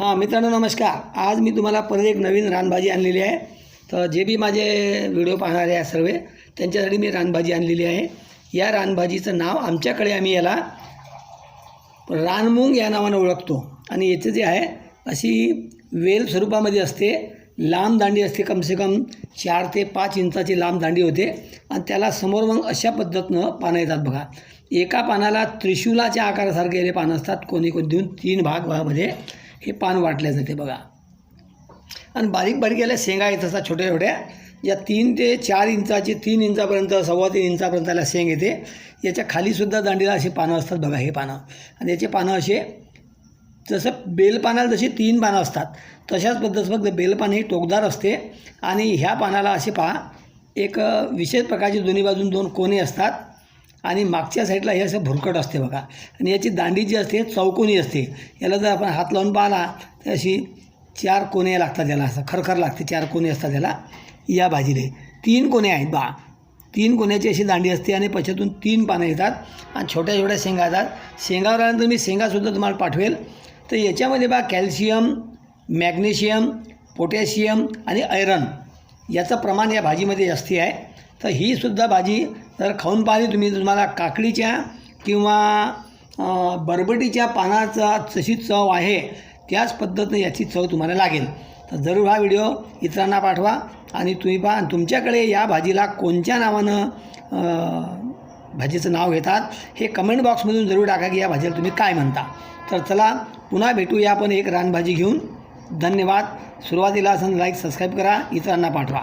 हां मित्रांनो नमस्कार. आज मी तुम्हाला परत एक नवीन रानभाजी आणलेली आहे. तर जे बी माझे व्हिडिओ पाहणारे आहे सर्व त्यांच्यासाठी मी रानभाजी आणलेली आहे. या रानभाजीचं नाव आमच्याकडे आम्ही याला रानमुंग या नावानं ओळखतो. आणि याचं जे आहे अशी वेल स्वरूपामध्ये असते लांब दांडी असते कमसे कम चार ते पाच इंचाची लांब दांडी होते. आणि त्याला समोर मग अशा पद्धतीनं पानं येतात बघा. एका पानाला त्रिशूलाच्या आकारासारखे पानं असतात. कोणी कोणी देऊन तीन भाग भागामध्ये. हे पान वाटले जाते बघा. आणि बारीक बारीक याला शेंगा येत असतात छोट्या छोट्या. या तीन ते चार इंचाचे तीन इंचापर्यंत सव्वा तीन इंचापर्यंत याला शेंग येते. याच्या खालीसुद्धा दांडीला असे पानं असतात बघा हे पानं. आणि याचे पानं असे जसं बेलपानाला जशी तीन पानं असतात. तशाच पद्धत फक्त बेलपान ही टोकदार असते. आणि ह्या पानाला असे पहा एक विशेष प्रकारचे दोन्ही बाजून दोन कोणे असतात. आणि मागच्या साईडला हे असं भुरकट असते बघा. आणि याची दांडी जी असते चौकोनी असते. याला जर आपण हात लावून पाहिला तर अशी चार कोणे लागतात त्याला असं खरखर लागते चार कोणे असतात त्याला या भाजीले तीन कोणे आहेत बा. तीन कोण्याची अशी दांडी असते आणि पछातून तीन पानं येतात आणि छोट्या छोट्या शेंगा येतात. शेंगावर आल्यानंतर मी शेंगासुद्धा तुम्हाला पाठवेल. तर याच्यामध्ये बा कॅल्शियम मॅग्नेशियम पोटॅशियम आणि आयरन याचं प्रमाण या भाजीमध्ये जास्ती आहे. तर ही सुद्धा भाजी जर खाऊन पाहिली तुम्ही तुम्हाला काकडीच्या किंवा बरबटीच्या पानाचा जशी चव आहे त्याच पद्धतीनं याची चव तुम्हाला लागेल. तर जरूर हा व्हिडिओ इतरांना पाठवा आणि तुम्ही पहा तुमच्याकडे या भाजीला कोणत्या नावानं भाजीचं नाव घेतात हे कमेंट बॉक्समधून जरूर टाका की या भाजीला तुम्ही काय म्हणता. तर चला पुन्हा भेटूया आपण एक रानभाजी घेऊन. धन्यवाद. सुरुवातीला असं लाईक सबस्क्राईब करा इतरांना पाठवा.